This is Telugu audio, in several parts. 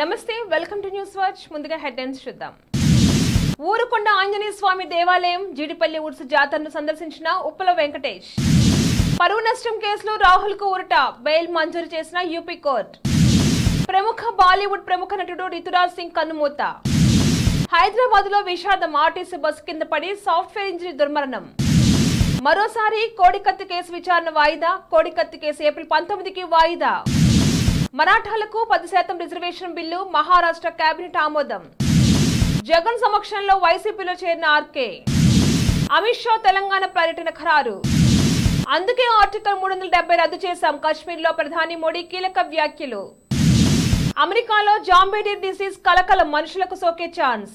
నమస్తే వెల్కమ్ టు న్యూస్ వాచ్. ముందుగా హెడ్లైన్స్ చూద్దాం. ఊరుకొండ ఆంజనేయ స్వామి దేవాలయం జీడిపల్లి ఉరుసు జాతరను సందర్శించిన ఉప్పల వెంకటేష్. పరువు నష్టం కేసులో రాహుల్కు ఉరట బెయిల్ మంజూరు చేసిన యూపీ కోర్టు. ప్రముఖ బాలీవుడ్ ప్రముఖ నటుడు రితురాజ్ సింగ్ కన్నుమూత. హైదరాబాద్లో విషాదం ఆర్టీసీ బస్సు కింద పడి సాఫ్ట్వేర్ ఇంజనీర్ దుర్మరణం. మరోసారి కోడికత్తి కేసు విచారణ వాయిదా కోడికత్తి కేసు ఏప్రిల్ పంతొమ్మిదికి వాయిదా. మరాఠాలకు పది శాతం రిజర్వేషన్ బిల్లు మహారాష్ట్ర కేబినెట్ ఆమోదం. జగన్ సమక్షంలో వైసీపీలో చేరిన ఆర్కే. అమిత్ షా తెలంగాణ పర్యటన ఖరారు. అందుకే ఆర్టికల్ మూడు వందల డెబ్బై రద్దు చేశాం కాశ్మీర్లో ప్రధాని మోడీ కీలక వ్యాఖ్యలు. అమెరికాలో జాంబేడియర్ డిసీజ్ కలకలం మనుషులకు సోకే ఛాన్స్.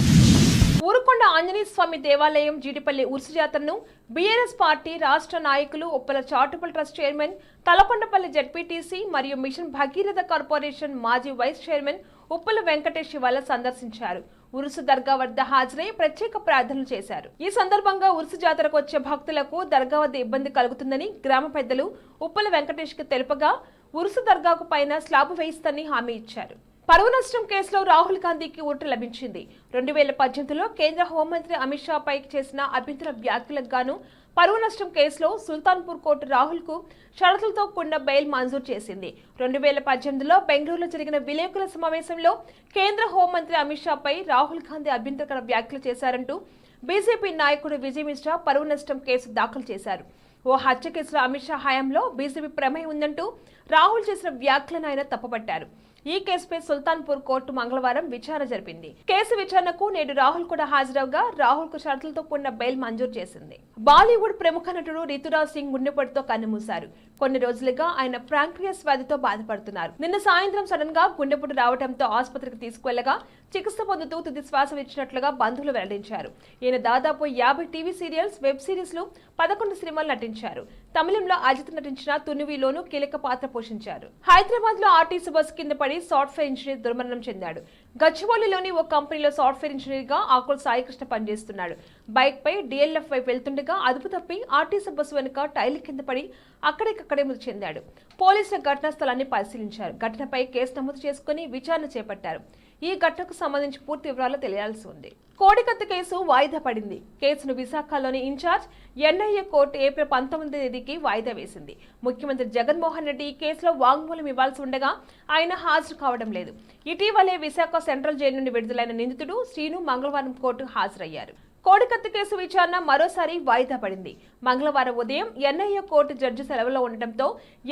ఊరుకొండ ఆంజనేయ స్వామి దేవాలయం జీడిపల్లి ఉరుసు జాతరను బీఆర్ఎస్ పార్టీ రాష్ట్ర నాయకులు ఉప్పల చాటుపల్ ట్రస్ట్ చైర్మన్ తలకొండపల్లి జడ్పీటీసీ మరియు మిషన్ భగీరథ కార్పొరేషన్ మాజీ వైస్ చైర్మన్ ఉప్పల వెంకటేష్ ఇవాళ సందర్శించారు. ఉరుసు దర్గా వద్ద హాజరై ప్రత్యేక ప్రార్థనలు చేశారు. ఈ సందర్భంగా ఉరుసు జాతరకు వచ్చే భక్తులకు దర్గా వద్ద ఇబ్బంది కలుగుతుందని గ్రామ పెద్దలు ఉప్పల వెంకటేష్కి తెలుపగా ఉరుసు దర్గాకు పైన స్లాబ్ వేయిస్తని హామీ ఇచ్చారు. పరువు నష్టం కేసులో రాహుల్ గాంధీకి ఓటు లభించింది. రెండు వేల పద్దెనిమిదిలో కేంద్ర హోంమంత్రి అమిత్ షాపై చేసిన అభ్యంతర వ్యాఖ్యలకు గాను పరువు నష్టం కేసులో సుల్తాన్పూర్ కోర్టు రాహుల్కు షరతులతో కూడిన బెయిల్ మంజూరు చేసింది. రెండు వేల పద్దెనిమిదిలో బెంగళూరులో జరిగిన విలేకరుల సమావేశంలో కేంద్ర హోంమంత్రి అమిత్ షా పై రాహుల్ గాంధీ అభ్యంతరకర వ్యాఖ్యలు చేశారంటూ బీజేపీ నాయకుడు విజయ్ మిశ్రా పరువు నష్టం కేసు దాఖలు చేశారు. ఓ హత్య కేసులో అమిత్ షా హయాంలో బీజేపీ ప్రమేయం ఉందంటూ రాహుల్ చేసిన వ్యాఖ్యలను ఆయన తప్పుపట్టారు. ఈ కేసుపై సుల్తాన్పూర్ కోర్టు మంగళవారం విచారణ జరిపింది. కేసు విచారణకు నేడు రాహుల్ కూడా హాజరవగా రాహుల్కు షరతులతో కూడిన బెయిల్ మంజూరు చేసింది. బాలీవుడ్ ప్రముఖ నటుడు రితురాజ్ సింగ్ గుండెపోటుతో కన్నుమూశారు. కొన్ని రోజులుగా ఆయన ప్రాంక్రియస్ వ్యాధితో బాధపడుతున్నారు. నిన్న సాయంత్రం సడన్గా గుండెపోటు రావడంతో ఆసుపత్రికి తీసుకువెళ్ళగా చికిత్స పొందుతూ తుది శ్వాస విడిచినట్లుగా బంధువులు వెల్లడించారు. ఈయన దాదాపు యాభై టీవీ సీరియల్స్ వెబ్ సిరీస్లు పదకొండు సినిమాలు నటించారు. తమిళంలో అజిత్ నటించిన తునివిలోనూ కీలక పాత్ర పోషించారు. హైదరాబాద్లో ఆర్టీసీ బస్సు కింద పడి సాఫ్ట్వేర్ ఇంజనీర్ దుర్మరణం చెందాడు. గచ్చిబౌలిలోని ఓ కంపెనీలో సాఫ్ట్వేర్ ఇంజనీర్గా ఆకుల సాయికృష్ణ పనిచేస్తున్నాడు. బైక్ పై డిఎల్ఎఫ్ వైపు వెళ్తుండగా అదుపు తప్పి ఆర్టీసీ బస్సు వెనుక టైర్ల కింద పడి అక్కడికక్కడే మృతి చెందాడు. పోలీసులు ఘటనా స్థలాన్ని పరిశీలించారు. ఘటనపై కేసు నమోదు చేసుకుని విచారణ చేపట్టారు. ఈ ఘటనకు సంబంధించి పూర్తి వివరాలు తెలియాల్సి ఉంది. కోడికత్తి కేసు వాయిదా పడింది. కేసును విశాఖలోని ఇన్ఛార్జ్ ఎన్ఐఏ కోర్టు ఏప్రిల్ పంతొమ్మిది తేదీకి వాయిదా వేసింది. ముఖ్యమంత్రి జగన్మోహన్ రెడ్డి ఈ కేసులో వాంగ్మూలం ఇవ్వాల్సి ఉండగా ఆయన హాజరు కావడం లేదు. ఇటీవలే విశాఖ సెంట్రల్ జైలు నుండి విడుదలైన నిందితుడు శ్రీను మంగళవారం కోర్టు హాజరయ్యారు. కోడికత్తి కేసు విచారణ మరోసారి వాయిదా పడింది. మంగళవారం ఉదయం ఎన్ఐఏ కోర్టు జడ్జి సెలవులో ఉండటంతో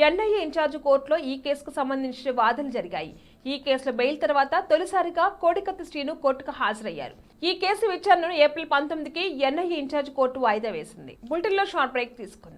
ఎన్ఐఏ ఇన్ఛార్జ్ కోర్టులో ఈ కేసుకు సంబంధించిన వాదనలు జరిగాయి. ఈ కేసులో బెయిల్ తర్వాత తొలిసారిగా కోడికత్తి శ్రీను కోర్టుకు హాజరయ్యారు. ఈ కేసు విచారణను ఏప్రిల్ పంతొమ్మిదికి ఎన్ఐఏ ఇన్ఛార్జ్ కోర్టు వాయిదా వేసింది. బులెటిన్లో షార్ట్ బ్రేక్ తీసుకుందాం.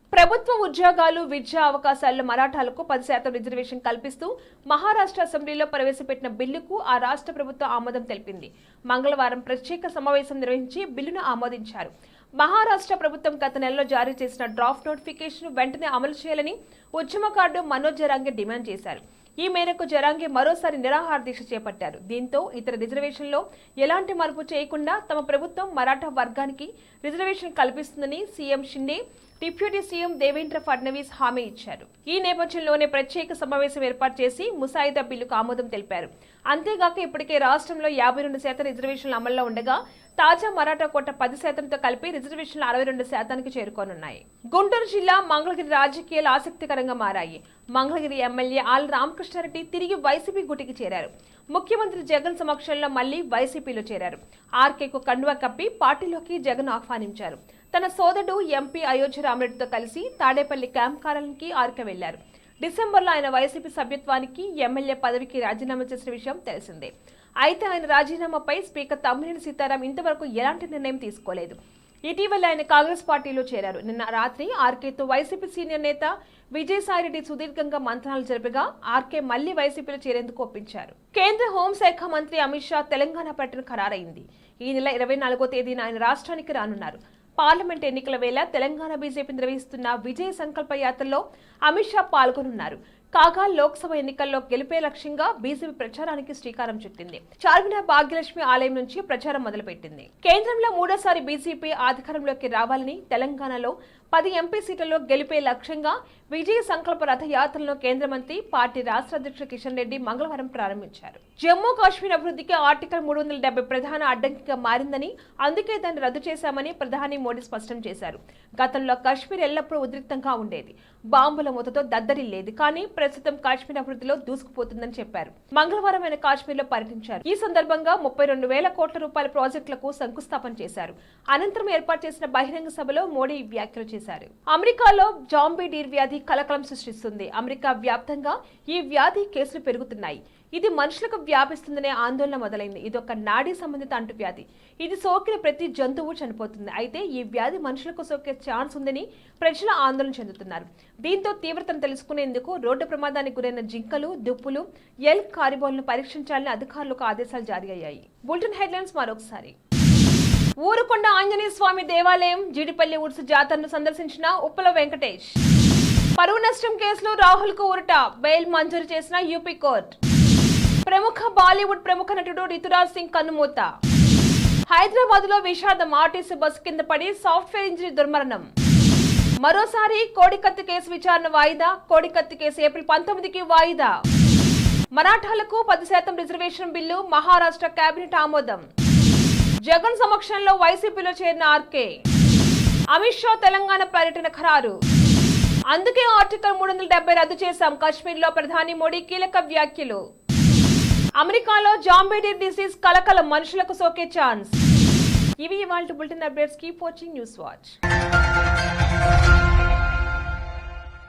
ప్రభుత్వ ఉద్యోగాలు విద్యా అవకాశాల్లో మరాఠాలకు పది శాతం రిజర్వేషన్ కల్పిస్తూ మహారాష్ట్ర అసెంబ్లీలో ప్రవేశపెట్టిన బిల్లుకు ఆ రాష్ట్ర ప్రభుత్వం ఆమోదం తెలిపింది. మంగళవారం ప్రత్యేక సమావేశం నిర్వహించి బిల్లును ఆమోదించారు. మహారాష్ట్ర ప్రభుత్వం గత నెలలో జారీ చేసిన డ్రాఫ్ట్ నోటిఫికేషన్ వెంటనే అమలు చేయాలని ఉద్యమకారుడు మనోజ్ జరాంగే డిమాండ్ చేశారు. ఈ మేరకు జరాంగే మరోసారి నిరాహార దీక్ష చేపట్టారు. దీంతో ఇతర రిజర్వేషన్లో ఎలాంటి మార్పు చేయకుండా తమ ప్రభుత్వం మరాఠా వర్గానికి reservation కల్పిస్తుందని CM Shinde deputy CM Devendra Fadnavis హామీ ఇచ్చారు. ఈ నేపథ్యంలోనే ప్రత్యేక సమావేశం ఏర్పాటు చేసి ముసాయిదా బిల్లుకు ఆమోదం తెలిపారు. అంతేగాక ఇప్పటికే రాష్ట్రంలో యాభై రెండు శాతం రిజర్వేషన్లు అమల్లో ఉండగా తాజా మరాఠా కోట పది శాతంతో కలిపి రిజర్వేషన్లు అరవై రెండు శాతానికి చేరుకోనున్నాయి. గుంటూరు జిల్లా మంగళగిరి రాజకీయాలు ఆసక్తికరంగా మారాయి. మంగళగిరి ఎమ్మెల్యే ఆల్ రామకృష్ణారెడ్డి తిరిగి వైసీపీ గుటికి చేరారు. ముఖ్యమంత్రి జగన్ సమక్షంలో మళ్ళీ వైసీపీలో చేరారు. ఆర్కేకు కండువా కప్పి పార్టీలోకి జగన్ ఆహ్వానించారు. తన సోదరుడు ఎంపీ అయోధ్య రామరెడ్డితో కలిసి తాడేపల్లి క్యాంప్ కార్యాలయానికి ఆర్కే వెళ్ళారు. డిసెంబర్లో ఆయన వైసీపీ సభ్యత్వానికి ఎమ్మెల్యే పదవికి రాజీనామా చేసిన విషయం తెలిసిందే. అయితే ఆయన రాజీనామాపై స్పీకర్ తమ్మినేని సీతారాం ఇంతవరకు ఎలాంటి నిర్ణయం తీసుకోలేదు. ఇటీవల ఆయన కాంగ్రెస్ పార్టీలో చేరారు. నిన్న రాత్రి ఆర్కేతో వైసీపీ సీనియర్ నేత విజయసాయిరెడ్డి సుదీర్ఘంగా మంత్రాలు జరిపగా ఆర్కే మళ్ళీ వైసీపీలో చేరేందుకు ఒప్పించారు. కేంద్ర హోంశాఖ మంత్రి అమిత్ షా తెలంగాణ పర్యటన ఖరారైంది. ఈ నెల ఇరవై నాలుగో తేదీన ఆయన రాష్ట్రానికి రానున్నారు. పార్లమెంట్ ఎన్నికల వేళ తెలంగాణ బీజేపీ నిర్వహిస్తున్న విజయ సంకల్ప యాత్రలో అమిత్ షా పాల్గొనున్నారు. కాగా లోక్సభ ఎన్నికల్లో గెలిపే లక్ష్యంగా బీజేపీ ప్రచారానికి శ్రీకారం చుట్టింది. చార్మినార్ భాగ్యలక్ష్మి ఆలయం నుంచి ప్రచారం మొదలుపెట్టింది. కేంద్రంలో మూడోసారి బీజేపీ అధికారంలోకి రావాలని తెలంగాణలో పది ఎంపీ సీట్లలో గెలిపే లక్ష్యంగా విజయ సంకల్ప రథయాత్రలను కేంద్ర మంత్రి పార్టీ రాష్ట్ర అధ్యక్షుడు కిషన్ రెడ్డి మంగళవారం ప్రారంభించారు. జమ్మూ కాశ్మీర్ అభివృద్ధికి ఆర్టికల్ మూడు వందల డెబ్బై ప్రధాన అడ్డంకిగా మారిందని అందుకే దాన్ని రద్దు చేశామని ప్రధాని మోడీ స్పష్టం చేశారు. గతంలో కాశ్మీర్ ఎల్లప్పుడూ ఉద్రిక్తంగా ఉండేది. బాంబుల మూతతో దద్దరిల్లేది కానీ ప్రస్తుతం కాశ్మీర్ అభివృద్ధిలో దూసుకుపోతుందని చెప్పారు. మంగళవారం ఆయన కాశ్మీర్లో పర్యటించారు. ఈ సందర్భంగా ముప్పై రెండు వేల కోట్ల రూపాయల ప్రాజెక్టులకు శంకుస్థాపన చేశారు. అనంతరం ఏర్పాటు చేసిన బహిరంగ సభలో మోడీ వ్యాఖ్యలు చేశారు. అమెరికాలో జాంబీ డీర్ వ్యాధి కలకలం సృష్టిస్తుంది. అమెరికా వ్యాప్తంగా ఈ వ్యాధి కేసులు పెరుగుతున్నాయి. ఇది మనుషులకు వ్యాపిస్తుందనే ఆందోళన మొదలైంది. ఇది ఒక నాడీ సంబంధిత అంటువ్యాధి. ఇది సోకిన ప్రతి జంతువు చనిపోతుంది. అయితే ఈ వ్యాధి మనుషులకు సోకే ఛాన్స్ ఉందని ప్రజలు ఆందోళన చెందుతున్నారు. దీంతో తీవ్రతను తెలుసుకునేందుకు రోడ్డు ప్రమాదానికి గురైన జింకలు దుప్పులు ఎల్ కారిబోల్ను పరీక్షించాలని అధికారులకు ఆదేశాలు జారీ అయ్యాయి. బులెటిన్ హెడ్లైన్స్ మరొకసారి. ఊరుకొండ ఆంజనేయ స్వామి దేవాలయం జీడిపల్లి ఉడ్స్ జాతరను సందర్శించిన ఉప్పల వెంకటేష్. పరువు నష్టం కేసులో రాహుల్కు ఊరట బెయిల్ మంజూరు చేసిన యూపీ కోర్టు. ప్రముఖ బాలీవుడ్ ప్రముఖ నటుడు రితురాజ్ సింగ్ కన్నుమూత. హైదరాబాద్లో విషాదం ఆర్టీసీ బస్సు కింద పడి సాఫ్ట్వేర్ ఇంజనీర్ దుర్మరణం. మరోసారి కోడికత్తి కేసు విచారణ వాయిదా కోడికత్తి కేసు ఏప్రిల్ పంతొమ్మిదికి వాయిదా. మరాఠాలకు పది శాతం రిజర్వేషన్ బిల్లు మహారాష్ట్ర కేబినెట్ ఆమోదం. జగన్ సమక్షంలో వైసీపీలో చేరిన ఆర్కే. అమిత్ షా తెలంగాణ పర్యటన ఖరారు. అందుకే ఆర్టికల్ మూడు వందల డెబ్బై రద్దు చేశాం కాశ్మీర్లో ప్రధాని మోడీ కీలక వ్యాఖ్యలు. అమెరికాలో జాంబేడీర్ డిసీజ్ కలకల మనుషులకు సోకే ఛాన్స్. ఇవి ఇవాళ bulletin updates. Keep watching news watch.